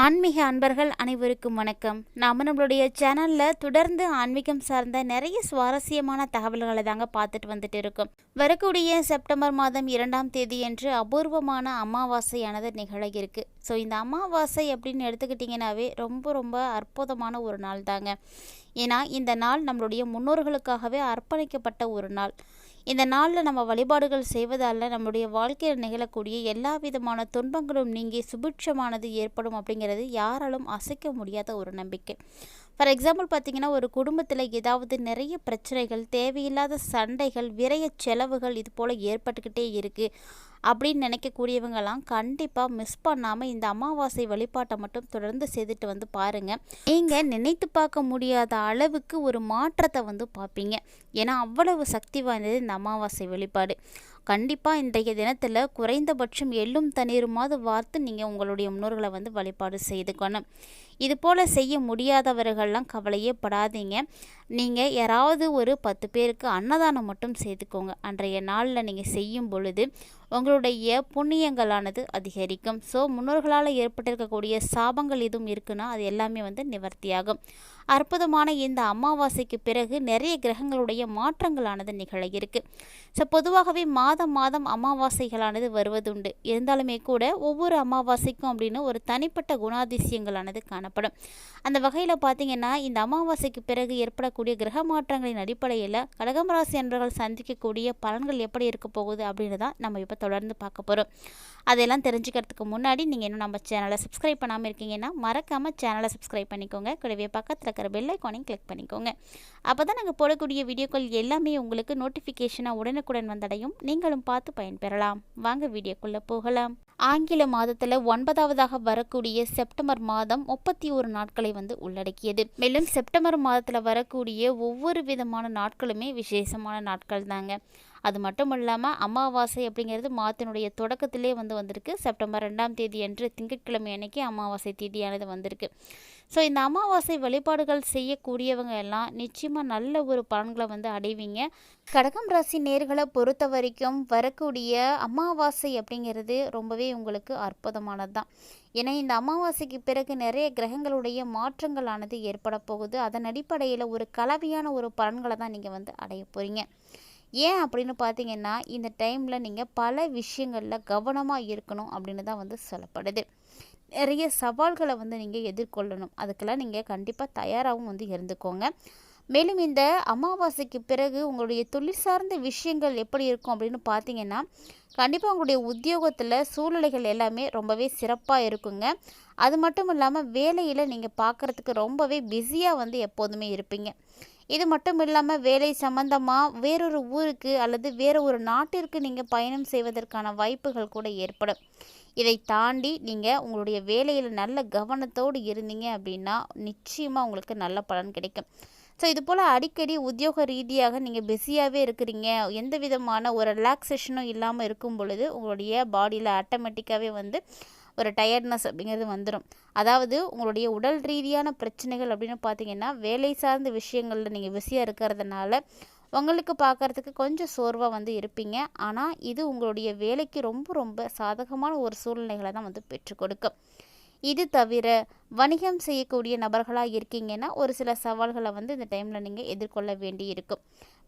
ஆன்மீக அன்பர்கள் அனைவருக்கும் வணக்கம். நாம் நம்மளுடைய சேனலில் தொடர்ந்து ஆன்மீகம் சார்ந்த நிறைய சுவாரஸ்யமான தகவல்களை தாங்க பார்த்துட்டு வந்துட்டு இருக்கோம். வரக்கூடிய செப்டம்பர் மாதம் இரண்டாம் தேதி என்று அபூர்வமான அமாவாசையானது நிகழ இருக்கு. ஸோ இந்த அமாவாசை அப்படின்னு எடுத்துக்கிட்டிங்கனாவே ரொம்ப ரொம்ப அற்புதமான ஒரு நாள் தாங்க. ஏன்னா இந்த நாள் நம்மளுடைய முன்னோர்களுக்காகவே அர்ப்பணிக்கப்பட்ட ஒரு நாள். இந்த நாளில் நம்ம வழிபாடுகள் செய்வதால் நம்முடைய வாழ்க்கையில் நிகழக்கூடிய எல்லா விதமான துன்பங்களும் நீங்கி சுபிட்சமானது ஏற்படும் அப்படிங்கிறது யாராலும் அசைக்க முடியாத ஒரு நம்பிக்கை. ஃபார் எக்ஸாம்பிள் பார்த்தீங்கன்னா ஒரு குடும்பத்தில் ஏதாவது நிறைய பிரச்சனைகள் தேவையில்லாத சண்டைகள் விரைய செலவுகள் இது போல் ஏற்பட்டுக்கிட்டே இருக்குது அப்படின்னு நினைக்கக்கூடியவங்கெல்லாம் கண்டிப்பாக மிஸ் பண்ணாமல் இந்த அமாவாசை வழிபாட்டை மட்டும் தொடர்ந்து செய்துட்டு வந்து பாருங்கள் நீங்கள் நினைத்து பார்க்க முடியாத அளவுக்கு ஒரு மாற்றத்தை வந்து பார்ப்பீங்க. ஏன்னா அவ்வளவு சக்தி வாய்ந்தது இந்த அமாவாசை வழிபாடு. கண்டிப்பாக இன்றைய தினத்தில் குறைந்தபட்சம் எள்ளும் தண்ணீருமாவது வார்த்து நீங்கள் உங்களுடைய முன்னோர்களை வந்து வழிபாடு செய்துக்கணும். இது போல் செய்ய முடியாதவர்கள்லாம் கவலையே படாதீங்க. நீங்கள் யாராவது ஒரு பத்து பேருக்கு அன்னதானம் மட்டும் செய்துக்கோங்க அன்றைய நாளில் நீங்கள் செய்யும் பொழுது உங்களுடைய புண்ணியங்களானது அதிகரிக்கும். ஸோ முன்னோர்களால் ஏற்பட்டிருக்கக்கூடிய சாபங்கள் எதுவும் இருக்குன்னா அது எல்லாமே வந்து நிவர்த்தியாகும். அற்புதமான இந்த அமாவாசைக்கு பிறகு நிறைய கிரகங்களுடைய மாற்றங்களானது நிகழ இருக்கு. ஸோ பொதுவாகவே மாதம் மாதம் அமாவாசைகளானது வருவதுண்டு. இருந்தாலுமே கூட ஒவ்வொரு அமாவாசைக்கும் அப்படின்னு ஒரு தனிப்பட்ட குணாதிசயங்களானது காணப்படும். அந்த வகையில் பார்த்தீங்கன்னா இந்த அமாவாசைக்கு பிறகு ஏற்படக்கூடிய கிரக மாற்றங்களின் அடிப்படையில் கடகம் ராசி அன்பர்கள் சந்திக்கக்கூடிய பலன்கள் எப்படி இருக்க போகுது அப்படின்னு தான் நம்ம இப்போ தொடர்ந்து பார்க்க போகிறோம் அதெல்லாம் தெரிஞ்சுக்கிறதுக்கு முன்னாடி நீங்கள் இன்னும் நம்ம சேனலை சப்ஸ்கிரைப் பண்ணாமல் இருக்கீங்கன்னா மறக்காமல் சேனலை சப்ஸ்கிரைப் பண்ணிக்கோங்க. கூடவே பக்கத்தில் இருக்கிற பெல் ஐக்கானையும் கிளிக் பண்ணிக்கோங்க. அப்போ தான் நாங்கள் போடக்கூடிய வீடியோக்கள் எல்லாமே உங்களுக்கு நோட்டிஃபிகேஷனாக உடனுக்குடன் வந்தடையும். நீங்களும் பார்த்து பயன்பெறலாம். வாங்க வீடியோக்குள்ளே போகலாம். ஆங்கில மாதத்தில் ஒன்பதாவதாக வரக்கூடிய செப்டம்பர் மாதம் முப்பத்தி ஒரு நாட்களை வந்து உள்ளடக்கியது. மேலும் செப்டம்பர் மாதத்தில் வரக்கூடிய ஒவ்வொரு விதமான நாட்களுமே விசேஷமான நாட்கள் தாங்க அது மட்டும் இல்லாமல் அமாவாசை அப்படிங்கிறது மாதத்தினுடைய தொடக்கத்திலே வந்து வந்திருக்கு. செப்டம்பர் ரெண்டாம் தேதி அன்று திங்கட்கிழமை அன்னைக்கு அமாவாசை தேதியானது வந்திருக்கு. ஸோ இந்த அமாவாசை வழிபாடுகள் செய்யக்கூடியவங்க எல்லாம் நிச்சயமாக நல்ல ஒரு பலன்களை வந்து அடைவீங்க. கடகம் ராசி நேர்களை பொறுத்த வரைக்கும் வரக்கூடிய அமாவாசை அப்படிங்கிறது ரொம்பவே உங்களுக்கு அற்புதமானது தான் ஏன்னா இந்த அமாவாசைக்கு பிறகு நிறைய கிரகங்களுடைய மாற்றங்களானது ஏற்பட போகுது. அதன் அடிப்படையில் ஒரு கலவையான ஒரு பலன்களை தான் நீங்கள் வந்து அடைய போகிறீங்க ஏன் அப்படின்னு பார்த்தீங்கன்னா இந்த டைமில் நீங்கள் பல விஷயங்களில் கவனமாக இருக்கணும் அப்படின்னு தான் வந்து சொல்லப்படுது. நிறைய சவால்களை வந்து நீங்கள் எதிர்கொள்ளணும். அதுக்கெல்லாம் நீங்கள் கண்டிப்பாக தயாராகவும் வந்து இருந்துக்கோங்க. மேலும் இந்த அமாவாசைக்கு பிறகு உங்களுடைய தொழில் சார்ந்த விஷயங்கள் எப்படி இருக்கும் அப்படின்னு பார்த்தீங்கன்னா கண்டிப்பாக உங்களுடைய உத்தியோகத்தில் சூழ்நிலைகள் எல்லாமே ரொம்பவே சிறப்பாக இருக்குங்க. அது மட்டும் இல்லாமல் வேலையில் நீங்கள் பார்க்குறதுக்கு ரொம்பவே பிஸியாக வந்து எப்போதுமே இருப்பீங்க. இது மட்டும் இல்லாமல் வேலை சம்பந்தமாக வேறொரு ஊருக்கு அல்லது வேறு ஒரு நாட்டிற்கு நீங்கள் பயணம் செய்வதற்கான வாய்ப்புகள் கூட ஏற்படும். இதை தாண்டி நீங்கள் உங்களுடைய வேலையில் நல்ல கவனத்தோடு இருந்தீங்க அப்படின்னா நிச்சயமாக உங்களுக்கு நல்ல பலன் கிடைக்கும். ஸோ இது போல் அடிக்கடி உத்தியோக ரீதியாக நீங்கள் பிஸியாகவே இருக்கிறீங்க. எந்த விதமான ஒரு ரிலாக்ஸேஷனும் இல்லாமல் இருக்கும் பொழுது உங்களுடைய பாடியில் ஆட்டோமேட்டிக்காகவே வந்து ஒரு டயர்ட்னஸ் அப்படிங்கிறது வந்துடும் அதாவது உங்களுடைய உடல் ரீதியான பிரச்சனைகள் அப்படின்னு பார்த்தீங்கன்னா வேலை சார்ந்த விஷயங்களில் நீங்கள் பிஸியாக இருக்கிறதுனால உங்களுக்கு பார்க்குறதுக்கு கொஞ்சம் சோர்வாக வந்து இருப்பீங்க. ஆனால் இது உங்களுடைய வேலைக்கு ரொம்ப ரொம்ப சாதகமான ஒரு சூழ்நிலைகளை தான் வந்து பெற்றுக் கொடுக்கும். இது தவிர வணிகம் செய்யக்கூடிய நபர்களாக இருக்கீங்கன்னா ஒரு சில சவால்களை வந்து இந்த டைமில் நீங்கள் எதிர்கொள்ள வேண்டி இருக்கும்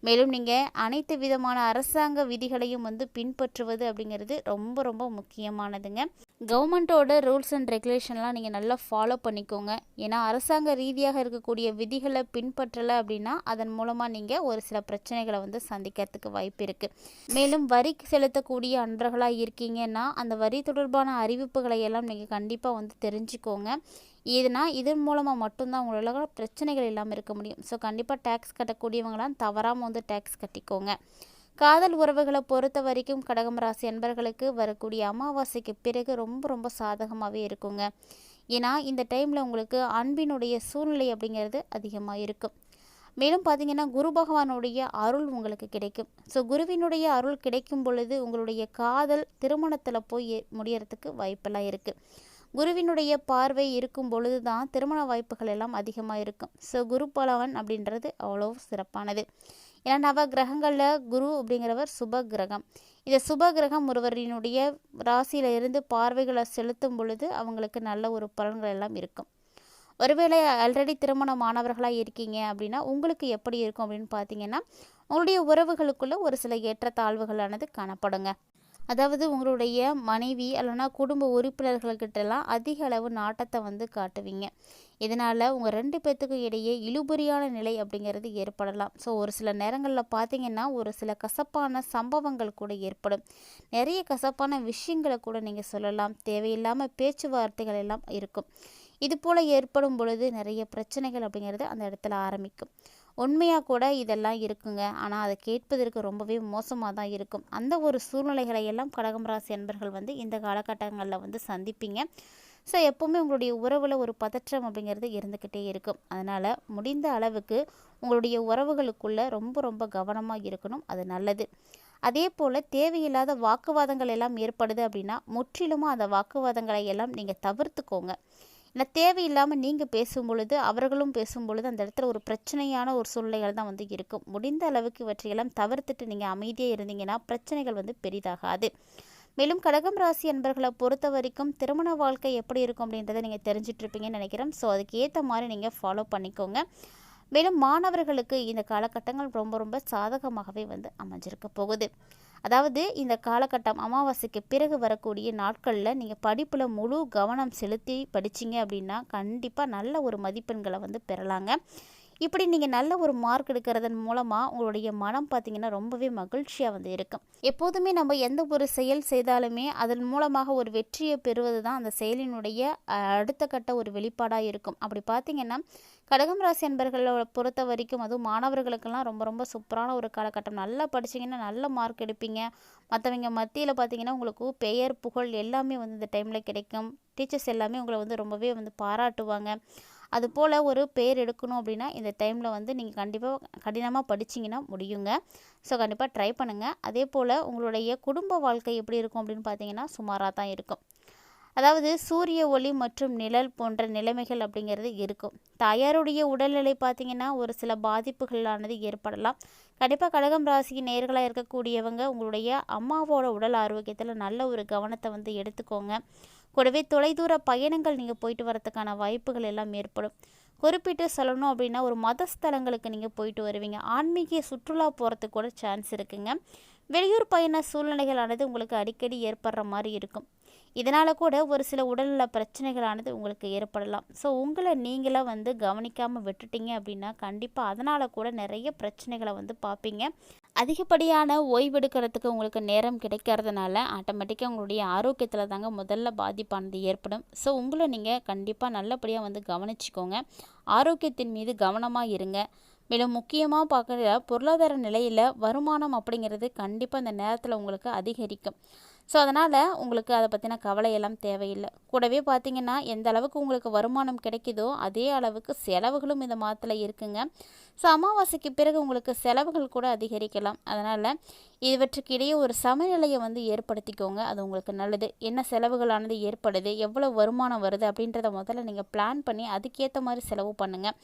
மேலும் நீங்கள் அனைத்து விதமான அரசாங்க விதிகளையும் வந்து பின்பற்றுவது அப்படிங்கிறது ரொம்ப ரொம்ப முக்கியமானதுங்க. கவர்மெண்ட்டோட ரூல்ஸ் அண்ட் ரெகுலேஷன்லாம் நீங்கள் நல்லா ஃபாலோ பண்ணிக்கோங்க. ஏன்னா அரசாங்க ரீதியாக இருக்கக்கூடிய விதிகளை பின்பற்றலை அப்படின்னா அதன் மூலமாக நீங்கள் ஒரு சில பிரச்சனைகளை வந்து சந்திக்கிறதுக்கு வாய்ப்பு இருக்குது மேலும் வரி செலுத்தக்கூடிய அன்பர்களாக இருக்கீங்கன்னா அந்த வரி தொடர்பான அறிவிப்புகளை எல்லாம் நீங்கள் கண்டிப்பாக வந்து தெரிஞ்சுக்கோங்க. இதுனா இதன் மூலமாக மட்டும்தான் உங்களால் பிரச்சனைகள் இல்லாமல் இருக்க முடியும். ஸோ கண்டிப்பாக டேக்ஸ் கட்டக்கூடியவங்களாம் தவறாமல் வந்து டேக்ஸ் கட்டிக்கோங்க. காதல் உறவுகளை பொறுத்த வரைக்கும் கடகம் ராசி அன்பர்களுக்கு வரக்கூடிய அமாவாசைக்கு பிறகு ரொம்ப ரொம்ப சாதகமாகவே இருக்குங்க. ஏன்னா இந்த டைமில் உங்களுக்கு அன்பினுடைய சூழ்நிலை அப்படிங்கிறது அதிகமாக இருக்கும். மேலும் பார்த்தீங்கன்னா குரு பகவானுடைய அருள் உங்களுக்கு கிடைக்கும். ஸோ குருவினுடைய அருள் கிடைக்கும் பொழுது உங்களுடைய காதல் திருமணத்தில் போய் முடியறதுக்கு வாய்ப்பெல்லாம் இருக்குது குருவினுடைய பார்வை இருக்கும் பொழுது தான் திருமண வாய்ப்புகள் எல்லாம் அதிகமாக இருக்கும். ஸோ குரு பலவன் அப்படின்றது அவ்வளோ சிறப்பானது. ஏன்னா நவ கிரகங்களில் குரு அப்படிங்கிறவர் சுப கிரகம். இந்த சுப கிரகம் ஒருவரினுடைய ராசியில இருந்து பார்வைகளை செலுத்தும் பொழுது அவங்களுக்கு நல்ல ஒரு பலன்கள் எல்லாம் இருக்கும். ஒருவேளை ஆல்ரெடி திருமணம் மாணவர்களாக இருக்கீங்க அப்படின்னா உங்களுக்கு எப்படி இருக்கும் அப்படின்னு பார்த்தீங்கன்னா உங்களுடைய உறவுகளுக்குள்ள ஒரு சில ஏற்ற தாழ்வுகளானது காணப்படுங்க. அதாவது உங்களுடைய மனைவி அல்லனா குடும்ப உறுப்பினர்கள்கிட்டலாம் அதிக அளவு நாட்டத்தை வந்து காட்டுவீங்க. இதனால் உங்கள் ரெண்டு பேர்த்துக்கும் இடையே இழுபறியான நிலை அப்படிங்கிறது ஏற்படலாம். ஸோ ஒரு சில நேரங்களில் பார்த்தீங்கன்னா ஒரு சில கசப்பான சம்பவங்கள் கூட ஏற்படும். நிறைய கசப்பான விஷயங்களை கூட நீங்கள் சொல்லலாம். தேவையில்லாமல் பேச்சுவார்த்தைகள் எல்லாம் இருக்கும். இது போல் ஏற்படும் பொழுது நிறைய பிரச்சனைகள் அப்படிங்கிறது அந்த இடத்துல ஆரம்பிக்கும். உண்மையாக கூட இதெல்லாம் இருக்குங்க. ஆனால் அதை கேட்பதற்கு ரொம்பவே மோசமாக தான் இருக்கும். அந்த ஒரு சூழ்நிலைகளை எல்லாம் கடகம் ராசி அன்பர்கள் வந்து இந்த காலகட்டங்களில் வந்து சந்திப்பீங்க. ஸோ எப்போவுமே உங்களுடைய உறவில் ஒரு பதற்றம் அப்படிங்கிறது இருந்துக்கிட்டே இருக்கும். அதனால் முடிந்த அளவுக்கு உங்களுடைய உறவுகளுக்குள்ளே ரொம்ப ரொம்ப கவனமாக இருக்கணும். அது நல்லது. அதே போல் தேவையில்லாத வாக்குவாதங்கள் எல்லாம் ஏற்படுது அப்படின்னா முற்றிலுமாக அந்த வாக்குவாதங்களை எல்லாம் நீங்கள் தவிர்த்துக்கோங்க. நான் தேவையில்லாமல் நீங்கள் பேசும் பொழுது அவர்களும் பேசும் பொழுது அந்த இடத்துல ஒரு பிரச்சனையான ஒரு சூழ்நிலைகள் தான் வந்து இருக்கும். முடிந்த அளவுக்கு இவற்றையெல்லாம் தவிர்த்துட்டு நீங்கள் அமைதியாக இருந்தீங்கன்னா பிரச்சனைகள் வந்து பெரிதாகாது. மேலும் கடகம் ராசி அன்பர்களை பொறுத்த வரைக்கும் திருமண வாழ்க்கை எப்படி இருக்கும் அப்படின்றத நீங்கள் தெரிஞ்சிட்ருப்பீங்கன்னு நினைக்கிறேன். ஸோ அதுக்கு ஏற்ற மாதிரி நீங்கள் ஃபாலோ பண்ணிக்கோங்க. மேலும் மாணவர்களுக்கு இந்த காலகட்டங்கள் ரொம்ப ரொம்ப சாதகமாகவே வந்து அமைஞ்சிருக்க போகுது. அதாவது இந்த காலகட்டம் அமாவாசைக்கு பிறகு வரக்கூடிய நாட்களில் நீங்கள் படிப்பில் முழு கவனம் செலுத்தி படிச்சிங்க அப்படின்னா கண்டிப்பாக நல்ல ஒரு மதிப்பெண்களை வந்து பெறலாங்க. இப்படி நீங்கள் நல்ல ஒரு மார்க் எடுக்கிறதன் மூலமாக உங்களுடைய மனம் பார்த்திங்கன்னா ரொம்பவே மகிழ்ச்சியாக வந்து இருக்கும். எப்போதுமே நம்ம எந்த ஒரு செயல் செய்தாலுமே அதன் மூலமாக ஒரு வெற்றியை பெறுவது தான் அந்த செயலினுடைய அடுத்த கட்ட ஒரு வெளிப்பாடாக இருக்கும். அப்படி பார்த்திங்கன்னா கடகம் ராசி அன்பர்களை பொறுத்த வரைக்கும் அதுவும் மாணவர்களுக்கெல்லாம் ரொம்ப ரொம்ப சூப்பரான ஒரு காலகட்டம். நல்லா படிச்சிங்கன்னா நல்ல மார்க் எடுப்பீங்க. மற்றவங்க மத்தியில் பார்த்தீங்கன்னா உங்களுக்கு பெயர் புகழ் எல்லாமே வந்து இந்த டைமில் கிடைக்கும். டீச்சர்ஸ் எல்லாமே உங்களை வந்து ரொம்பவே வந்து பாராட்டுவாங்க. அது போல் ஒரு பேர் எடுக்கணும் அப்படின்னா இந்த டைமில் வந்து நீங்கள் கண்டிப்பாக கடினமாக படிச்சிங்கன்னா முடியுங்க. ஸோ கண்டிப்பாக ட்ரை பண்ணுங்கள் அதே போல் உங்களுடைய குடும்ப வாழ்க்கை எப்படி இருக்கும் அப்படின்னு பார்த்தீங்கன்னா சுமாராக தான் இருக்கும். அதாவது சூரிய ஒளி மற்றும் நிழல் போன்ற நிலைமைகள் அப்படிங்கிறது இருக்கும். தாயாருடைய உடல்நிலை பார்த்திங்கன்னா ஒரு சில பாதிப்புகளானது ஏற்படலாம். கண்டிப்பாக கடகம் ராசி நேர்களாக இருக்கக்கூடியவங்க உங்களுடைய அம்மாவோட உடல் ஆரோக்கியத்தில் நல்ல ஒரு கவனத்தை வந்து எடுத்துக்கோங்க. கூடவே தொலைதூர பயணங்கள் நீங்கள் போயிட்டு வரதுக்கான வாய்ப்புகள் எல்லாம் ஏற்படும். குறிப்பிட்டு சொல்லணும் அப்படின்னா ஒரு மதஸ்தலங்களுக்கு நீங்கள் போயிட்டு வருவீங்க. ஆன்மீக சுற்றுலா போகிறதுக்கு கூட சான்ஸ் இருக்குங்க. வெளியூர் பயண சூழ்நிலைகளானது உங்களுக்கு அடிக்கடி ஏற்படுற மாதிரி இருக்கும். இதனால் கூட ஒரு சில உடல்நல பிரச்சனைகளானது உங்களுக்கு ஏற்படலாம். ஸோ உங்களை நீங்களாக வந்து கவனிக்காமல் விட்டுட்டீங்க அப்படின்னா கண்டிப்பாக அதனால் கூட நிறைய பிரச்சனைகளை வந்து பார்ப்பீங்க. அதிகப்படியான ஓய்வெடுக்கிறதுக்கு உங்களுக்கு நேரம் கிடைக்கிறதுனால ஆட்டோமேட்டிக்காக உங்களுடைய ஆரோக்கியத்தில் தாங்க முதல்ல பாதிப்பானது ஏற்படும். ஸோ உங்களை நீங்கள் கண்டிப்பாக நல்லபடியாக வந்து கவனிச்சிக்கோங்க. ஆரோக்கியத்தின் மீது கவனமாக இருங்க. மேலும் முக்கியமாக பார்க்குற பொருளாதார நிலையில் வருமானம் அப்படிங்கிறது கண்டிப்பாக இந்த நேரத்தில் உங்களுக்கு அதிகரிக்கும். ஸோ அதனால் உங்களுக்கு அதை பற்றின கவலையெல்லாம் தேவையில்லை. கூடவே பார்த்திங்கன்னா எந்த அளவுக்கு உங்களுக்கு வருமானம் கிடைக்குதோ அதே அளவுக்கு செலவுகளும் இந்த மாதத்தில் இருக்குங்க. ஸோ அமாவாசைக்கு பிறகு உங்களுக்கு செலவுகள் கூட அதிகரிக்கலாம். அதனால் இவற்றுக்கு இடையே ஒரு சமநிலையை வந்து ஏற்படுத்திக்கோங்க. அது உங்களுக்கு நல்லது. என்ன செலவுகளானது ஏற்படுது? எவ்வளோ வருமானம் வருது? அப்படின்றத முதல்ல நீங்கள் பிளான் பண்ணி அதுக்கேற்ற மாதிரி செலவு பண்ணுங்கள்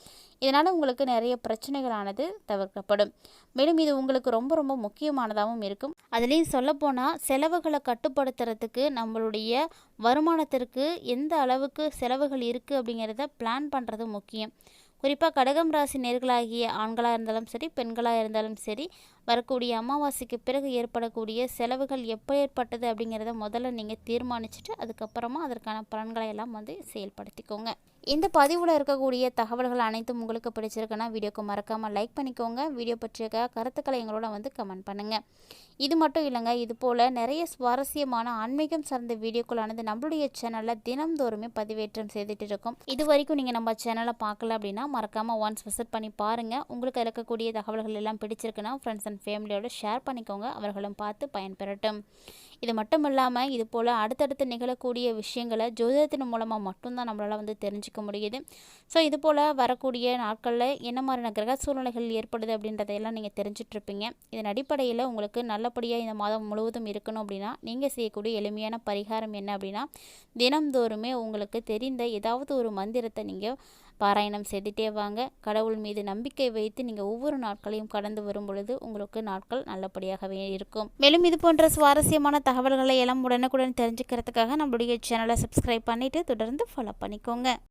இதனால் உங்களுக்கு நிறைய பிரச்சனைகளானது தவிர்க்கப்படும். மேலும் இது உங்களுக்கு ரொம்ப ரொம்ப முக்கியமானதாகவும் இருக்கும். அதுலேயும் சொல்லப்போனால் செலவுகளை கட்டுப்படுத்துறதுக்கு நம்மளுடைய வருமானத்திற்கு எந்த அளவுக்கு செலவுகள் இருக்குது அப்படிங்கிறத பிளான் பண்ணுறது முக்கியம். குறிப்பாக கடகம் ராசி நேர்களாகிய ஆண்களாக இருந்தாலும் சரி பெண்களாக இருந்தாலும் சரி வரக்கூடிய அமாவாசைக்கு பிறகு ஏற்படக்கூடிய செலவுகள் எப்போ ஏற்பட்டது அப்படிங்கிறத முதல்ல நீங்கள் தீர்மானிச்சுட்டு அதுக்கப்புறமா அதற்கான பலன்களை எல்லாம் வந்து செயல்படுத்திக்கோங்க. இந்த பதிவில் இருக்கக்கூடிய தகவல்கள் அனைத்தும் உங்களுக்கு பிடிச்சிருக்குன்னா வீடியோக்கு மறக்காமல் லைக் பண்ணிக்கோங்க. வீடியோ பற்றிய கருத்துக்களை எங்களோட வந்து கமெண்ட் பண்ணுங்கள் இது மட்டும் இல்லைங்க இது போல் நிறைய சுவாரஸ்யமான ஆன்மீகம் சார்ந்த வீடியோக்களானது நம்மளுடைய சேனலில் தினம்தோறுமே பதிவேற்றம் செய்துட்டு இருக்கோம். இது வரைக்கும் நீங்கள் நம்ம சேனலை பார்க்கல அப்படின்னா மறக்காமல் ஒன்ஸ் விசிட் பண்ணி பாருங்கள் உங்களுக்கு இருக்கக்கூடிய தகவல்கள் எல்லாம் பிடிச்சிருக்குன்னா ஃப்ரெண்ட்ஸ் அண்ட் ஃபேமிலியோடு ஷேர் பண்ணிக்கோங்க. அவர்களும் பார்த்து பயன்பெறட்டும். இது மட்டும் இல்லாமல் இது போல் அடுத்தடுத்து நிகழக்கூடிய விஷயங்களை ஜோதிடத்தின் மூலமாக மட்டும்தான் நம்மளால் வந்து தெரிஞ்சுக்க முடியுது. ஸோ இது போல் வரக்கூடிய நாட்களில் என்ன மாதிரியான கிரக சூழ்நிலைகள் ஏற்படுது அப்படின்றதையெல்லாம் நீங்கள் தெரிஞ்சிட்ருப்பீங்க இதன் அடிப்படையில் உங்களுக்கு நல்லபடியாக இந்த மாதம் முழுவதும் இருக்கணும் அப்படின்னா நீங்கள் செய்யக்கூடிய எளிமையான பரிகாரம் என்ன அப்படின்னா தினம்தோறுமே உங்களுக்கு தெரிந்த ஏதாவது ஒரு மந்திரத்தை நீங்கள் பாராயணம் செய்துட்டே வாங்க. கடவுள் மீது நம்பிக்கை வைத்து நீங்கள் ஒவ்வொரு நாட்களையும் கடந்து வரும் பொழுது உங்களுக்கு நாட்கள் நல்லபடியாகவே இருக்கும். மேலும் இது போன்ற சுவாரஸ்யமான தகவல்களை எல்லாம் உடனுக்குடன் தெரிஞ்சுக்கிறதுக்காக நம்மளுடைய சேனலை சப்ஸ்கிரைப் பண்ணிவிட்டு தொடர்ந்து ஃபாலோ பண்ணிக்கோங்க.